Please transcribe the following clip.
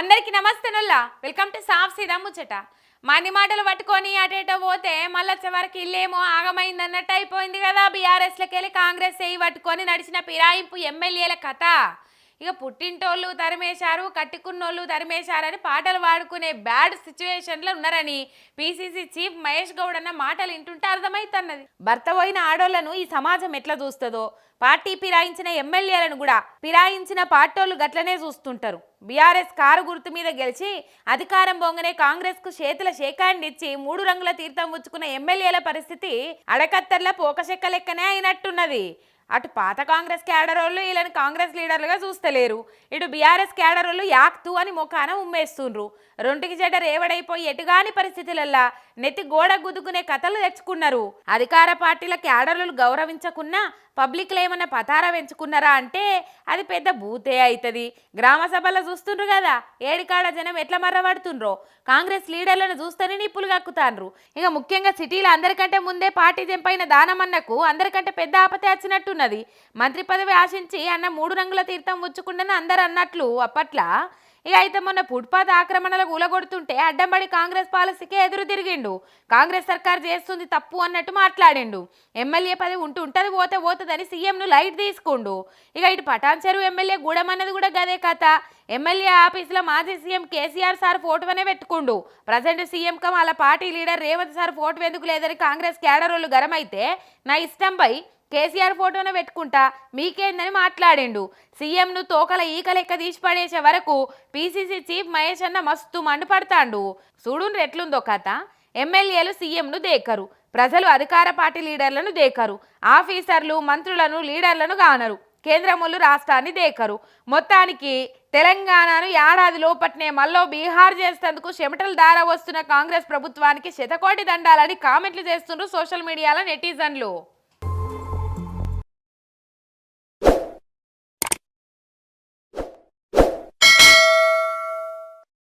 అందరికీ నమస్కారాలల్లా welcome to సాఫ్ సీదా ముచ్చట. మని మాటలు పట్టుకొని అటేటో పోతే మళ్ళీ చివరికి ఇల్లేమో ఆగమైంది అన్నట్టు అయిపోయింది కదా. బీఆర్ఎస్లోకి వెళ్ళి కాంగ్రెస్ చేయి పట్టుకొని నడిచిన పిరాయింపు ఎమ్మెల్యేల కథ. ఇక పుట్టింటోళ్ళు తరిమేశారు కట్టుకున్నోళ్ళు తరిమేశారని పాటలు పాడుకునే బ్యాడ్ సిచ్యువేషన్లో ఉన్నారని పీసీసీ చీఫ్ మహేష్ గౌడ్ అన్న మాటలు వింటుంటే అర్థమైతున్నది. భర్త పోయిన ఆడోళ్ళను ఈ సమాజం ఎట్లా చూస్తుందో? పార్టీ పిరాయించిన ఎమ్మెల్యేలను కూడా పిరాయించిన పార్టోళ్ళు గట్లనే చూస్తుంటారు. బీఆర్ఎస్ కారు గుర్తు మీద గెలిచి అధికారం పొంగనే కాంగ్రెస్కు చేతుల ఇచ్చి మూడు రంగుల తీర్థం పుచ్చుకున్న ఎమ్మెల్యేల పరిస్థితి అడకత్తర్ల పోకశెక్క లెక్కనే అయినట్టున్నది. అటు పాత కాంగ్రెస్ క్యాడరోళ్ళు వీళ్ళని కాంగ్రెస్ లీడర్లుగా చూస్తలేరు. ఇటు బీఆర్ఎస్ క్యాడరోళ్ళు యాక్తు అని ముఖాన ఉమ్మేస్తుండ్రు. రొంటికి చెడ్డ రేవడైపోయి ఎటుగాని పరిస్థితులల్లా నెత్తి గోడ గుద్దుకునే కథలు తెచ్చుకున్నారు. అధికార పార్టీల క్యాడర్లు గౌరవించకున్నా పబ్లిక్లో ఏమన్నా పతారా పెంచుకున్నారా అంటే అది పెద్ద భూతే అవుతుంది గ్రామ సభలో చూస్తుండ్రు కదా ఏడికాడ జనం ఎట్లా మర్రబడుతుండ్రో. కాంగ్రెస్ లీడర్లను చూస్తేనే నిప్పులు కక్కుతాండ్రు. ఇక ముఖ్యంగా సిటీలో అందరికంటే ముందే పార్టీ తెంపైన దానమన్నకు అందరికంటే పెద్ద ఆపతే వచ్చినట్టున్నది. మంత్రి పదవి ఆశించి అన్న మూడు రంగుల తీర్థం ఉచ్చుకుండని అందరు అన్నట్లు అప్పట్లా ఇక అయితే మొన్న ఫుట్పాత్ ఆక్రమణలకు ఉలగొడుతుంటే అడ్డంబడి కాంగ్రెస్ పాలసీకే ఎదురు తిరిగిండు. కాంగ్రెస్ సర్కార్ చేస్తుంది తప్పు అన్నట్టు మాట్లాడిండు. ఎమ్మెల్యే పది ఉంటూ ఉంటుంది పోతే పోతుందని సీఎంను లైట్ తీసుకుండు. ఇక ఇటు పటాన్ చెరువు ఎమ్మెల్యే గూడమన్నది కూడా గదే కథ. ఎమ్మెల్యే ఆఫీస్లో మాజీ సీఎం కేసీఆర్ సార్ ఫోటోనే పెట్టుకుండు. ప్రజెంట్ సీఎం కమ్ వాళ్ళ party leader Revanth sir photo ఎందుకు లేదని కాంగ్రెస్ క్యాడరోళ్ళు వాళ్ళు గరమైతే నా ఇష్టంపై కేసీఆర్ ఫోటోనే పెట్టుకుంటా మీకేందని మాట్లాడిండు. సీఎంను తోకల ఈక లెక్క తీసి పడేసే వరకు పీసీసీ చీఫ్ మహేష్ అన్న మస్తు మండిపడతాండు. చూడుండ్రు ఎట్లుందో కథ. ఎమ్మెల్యేలు సీఎంను దేకరు ప్రజలు అధికార పార్టీ లీడర్లను దేకరు ఆఫీసర్లు మంత్రులను లీడర్లను గానరు కేంద్రములు రాష్ట్రాన్ని దేకరు. మొత్తానికి తెలంగాణను ఏడాది లోపట్నే మళ్ళీ బీహార్ చేసేందుకు చెమటలు దార వస్తున్న కాంగ్రెస్ ప్రభుత్వానికి శతకోటి దండాలని కామెంట్లు చేస్తుండ్రు సోషల్ మీడియాలో నెటిజన్లు.